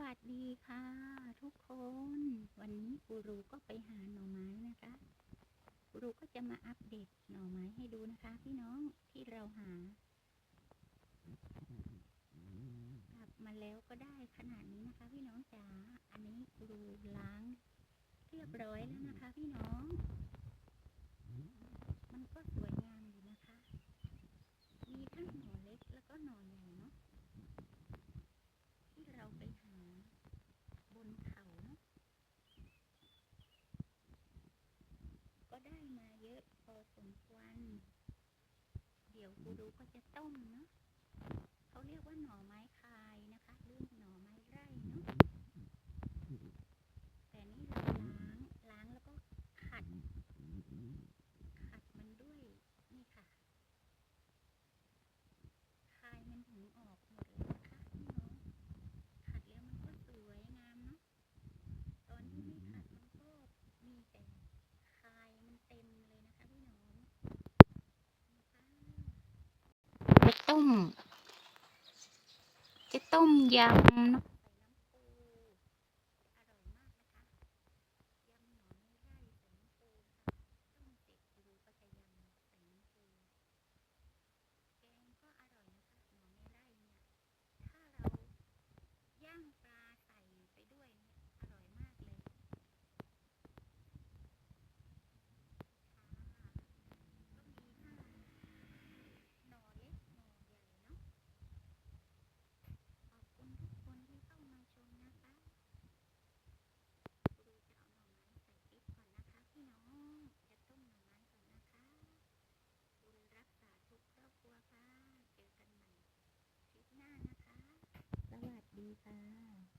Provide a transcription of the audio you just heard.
วัสดีค่ะ ทุกคน วันนี้กูรูก็ไปหาหน่อไม้นะคะกูรูก็จะมาอัปเดตหน่อไม้ให้ดูนะคะ พี่น้องที่เราหากลับมาแล้วก็ได้ขนาดนี้นะคะ พี่น้องจ๋าอันนี้กูรูล้างเรียบร้อยแล้วนะคะ พี่น้อง มันก็สวยงามอยู่นะคะ มีทั้งหน่อเล็กแล้วก็หน่อใหญ่เนาะ ที่เราไปหาบนเขาเนาะก็ได้มา เยอะพอสมควร เดี๋ยวกูดูก็จะต้มเนาะเขาเรียกว่าหน่อไม้คายนะคะเรือหน่อไม้ไร่เนาะแต่นี่เราล้างล้างแล้วก็ขัด ขัดมันด้วยนี่ค่ะ คายมันถึงออกหมดเลยนะคะพี่น้อง ขัดแล้วมันก็สวยงามเนาะ ตอนที่ไม่ขัดมันก็มีแต่คายมันเต็มเลยนะคะพี่น้องจะ ต้ม จะต้มยำเนาะใส่น้ำปูอร่อยมากนะคะ ยำหน่อไม้ไร่ใส่น้ำปูค่ะต้มเสร็จดูก็จะยำใส่น้ำปู แกงก็อร่อยนะคะหน่อไม้ไร่เนี่ย ถ้าเราย่างปลาใส่ไปด้วยเนี่ยอร่อยมากเลยค่ะก็มีทั้งหน่อเล็กหน่อใหญ่เนาะ ขอบคุณทุกคนที่เข้ามาชมนะคะครูจะเอาหน่อไม้ใส่พริกก่อนนะคะพี่น้อง จะต้มหน่อไม้ก่อนนะคะ บุญรักษาทุกครอบครัว ค่ะ